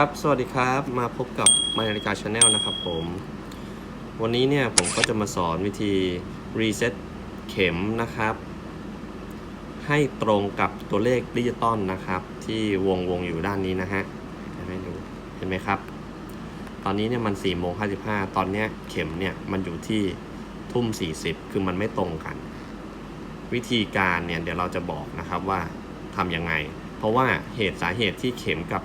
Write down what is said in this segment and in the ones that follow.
ครับ สวัสดีครับ มาพบกับมานาฬิกาชาแนลนะครับผม วันนี้เนี่ยผมก็จะมาสอนวิธีรีเซ็ตเข็มนะครับ ให้ตรงกับตัวเลขดิจิตอลนะครับ ที่วงวงอยู่ด้านนี้นะฮะเห็นไหมดูเห็นไหมครับ ตอนนี้เนี่ยมัน4ี่โมงห้ตอนเนี้ยเข็มเนี่ยมันอยู่ที่ทุ่ม 40 คือมันไม่ตรงกัน วิธีการเนี่ยเดี๋ยวเราจะบอกนะครับว่าทำยังไง เพราะว่าเหตุสาเหตุที่เข็มกับ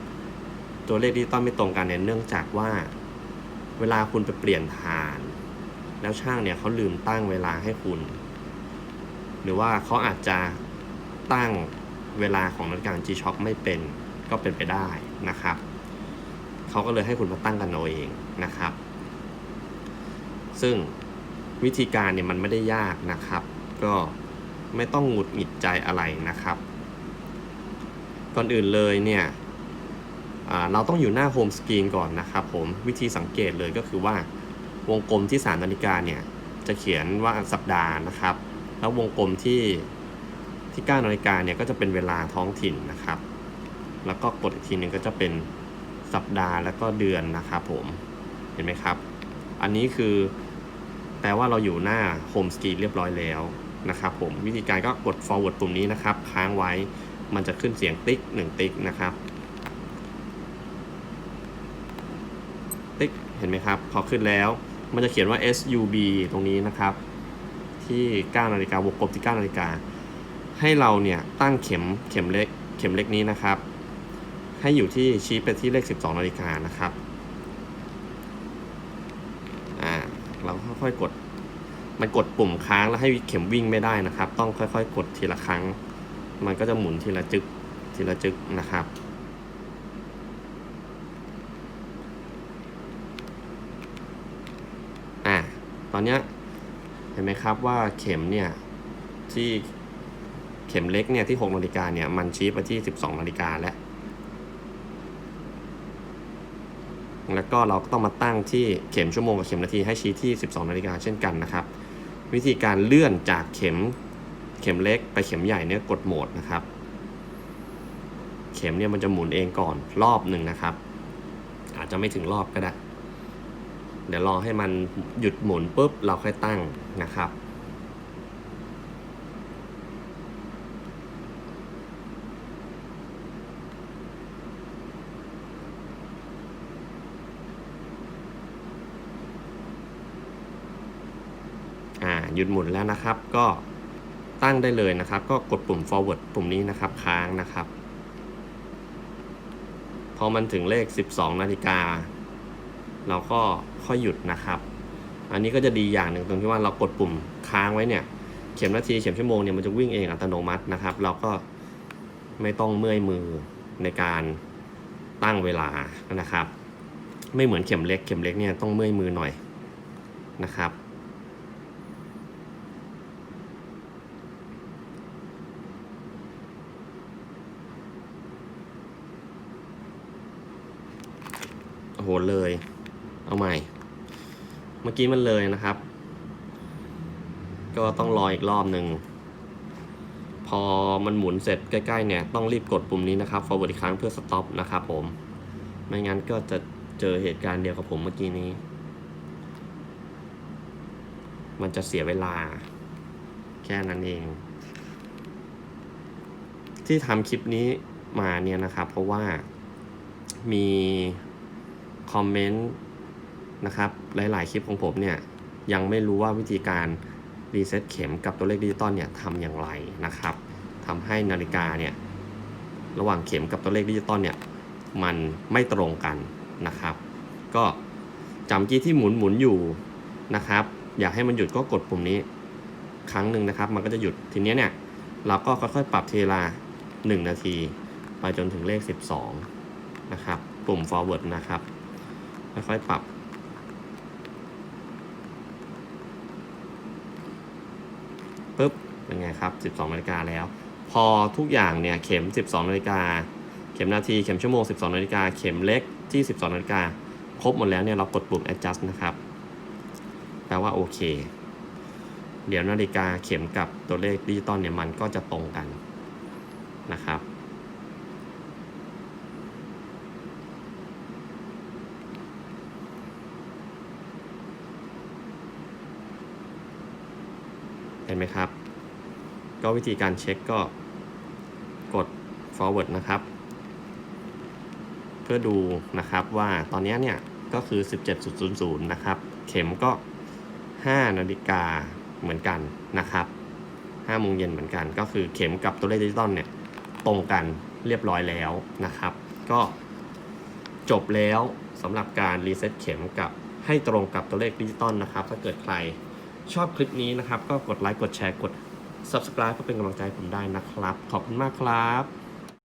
ตัวเลขดิจิตอลไม่ตรงกันเนี่ยเนื่องจากว่า เวลาคุณไปเปลี่ยนฐาน แล้วช่างเนี่ยเขาลืมตั้งเวลาให้คุณ หรือว่าเขาอาจจะตั้งเวลาของนาฬิกา G-Shock ไม่เป็นก็เป็นไปได้นะครับเขาก็เลยให้คุณมาตั้งกันเอาเองนะครับ ซึ่งวิธีการเนี่ยมันไม่ได้ยากนะครับ ก็ไม่ต้องหงุดหงิดใจอะไรนะครับ ก่อนอื่นเลยเนี่ย เราต้องอยู่หน้าโฮมสกรีนก่อนนะครับผมวิธีสังเกตเลยก็คือว่าวงกลมที่3นาฬิกาเนี่ยจะเขียนว่าสัปดาห์นะครับ แล้ววงกลมที่ที่9นาฬิกาเนี่ยก็จะเป็นเวลาท้องถิ่นนะครับ แล้วก็กดอีกทีหนึ่งก็จะเป็นสัปดาห์แล้วก็เดือนนะครับผมเห็นไหมครับ อันนี้คือแปลว่าเราอยู่หน้าโฮมสกรีนเรียบร้อยแล้วนะครับผมวิธีการก็กด forward ปุ่มนี้นะครับ ค้างไว้มันจะขึ้นเสียงติ๊ก 1 ติ๊กนะครับ ติ๊กเห็นไหมครับ พอขึ้นแล้ว มันจะเขียนว่า SUB ตรงนี้นะครับ ที่9นาฬิกาวงกลมที่9นาฬิกา ให้เราเนี่ยตั้งเข็มเข็มเล็กเข็มเล็กนี้นะครับ ให้อยู่ที่ชี้ไปที่เลข 12นาฬิกานะครับอ่าเราค่อยๆกดมันกดปุ่มค้างแล้วให้เข็มวิ่งไม่ได้นะครับ ต้องค่อยๆ กดทีละครั้ง มันก็จะหมุนทีละจึกทีละจึกนะครับ อะ ตอนเนี้ยเห็นไหมครับว่าเข็มเนี่ยที่เข็มเล็กเนี่ยที่6นาฬิกาเนี่ยมันชี้ไปที่ 12นาฬิกาแล้ว แล้วก็เราก็ต้องมาตั้งที่เข็มชั่วโมงกับเข็มนาทีให้ชี้ที่ 12นาฬิกาเช่นกันนะครับ วิธีการเลื่อนจากเข็มเข็มเล็กไปเข็มใหญ่เนี่ยกดโหมดนะครับ เข็มเนี่ยมันจะหมุนเองก่อนรอบหนึ่งนะครับ อาจจะไม่ถึงรอบก็ได้ เดี๋ยวรอให้มันหยุดหมุนปุ๊บเราค่อยตั้งนะครับ อ่าหยุดหมุนแล้วนะครับ ก็ตั้งได้เลยนะครับ ก็กดปุ่ม forward ปุ่มนี้นะครับค้างนะครับ พอมันถึงเลข 12 นาฬิกา เราก็ค่อยหยุดนะครับ อันนี้ก็จะดีอย่างหนึ่งตรงที่ว่าเรากดปุ่มค้างไว้เนี่ย เข็มนาทีเข็มชั่วโมงเนี่ยมันจะวิ่งเองอัตโนมัตินะครับ เราก็ไม่ต้องเมื่อยมือในการตั้งเวลานะครับ ไม่เหมือนเข็มเล็กเข็มเล็กเนี่ยต้องเมื่อยมือหน่อยนะครับโอ้โหเลย เอาใหม่ เมื่อกี้มันเลยนะครับ ก็ต้องรออีกรอบหนึ่ง พอมันหมุนเสร็จใกล้ ๆ เนี่ย ต้องรีบกดปุ่มนี้นะครับ forward อีกครั้งเพื่อ stop นะครับผม ไม่งั้นก็จะเจอเหตุการณ์เดียวกับผมเมื่อกี้นี้ มันจะเสียเวลา แค่นั้นเอง ที่ทำคลิปนี้มาเนี่ยนะครับ เพราะว่ามีคอมเมนต์ นะครับ หลายๆ คลิปของผมเนี่ยยังไม่รู้ว่าวิธีการรีเซ็ตเข็มกับตัวเลขดิจิตอลเนี่ยทำอย่างไรนะครับทำให้นาฬิกาเนี่ยระหว่างเข็มกับตัวเลขดิจิตอลเนี่ยมันไม่ตรงกันนะครับ ก็จำกี้ที่หมุนหมุนอยู่นะครับ อยากให้มันหยุดก็กดปุ่มนี้ครั้งหนึ่งนะครับ มันก็จะหยุดทีนี้เนี่ยเราก็ค่อยๆปรับเทลา 1 นาที ไปจนถึงเลข 12 นะครับ ปุ่ม forward นะครับ ค่อยๆปรับ ปุ๊บเป็นไงครับ 12นาฬิกาแล้ว พอทุกอย่างเนี่ยเข็ม 12นาฬิกาเข็มนาทีเข็มชั่วโมง 12นาฬิกาเข็มเล็กที่ 12นาฬิกาครบหมดแล้วเนี่ยเรากดปุ่ม adjust นะครับแปลว่าโอเค เดี๋ยวนาฬิกาเข็มกับตัวเลขดิจิตอลเนี่ยมันก็จะตรงกันนะครับ เห็นไหมครับ ก็วิธีการเช็คก็กด forward นะครับ เพื่อดูนะครับว่าตอนนี้เนี่ยก็คือ 17.00 นะครับ เข็มก็ 5 นาฬิกาเหมือนกันนะครับ5โมงเย็นเหมือนกัน ก็คือเข็มกับตัวเลขดิจิตอลเนี่ยตรงกันเรียบร้อยแล้วนะครับ ก็จบแล้วสำหรับการรีเซ็ตเข็มกับให้ตรงกับตัวเลขดิจิตอลนะครับ ถ้าเกิดใคร ชอบคลิปนี้นะครับ ก็กดไลค์กดแชร์กด subscribe เพื่อเป็นกำลังใจผมได้นะครับ ขอบคุณมากครับ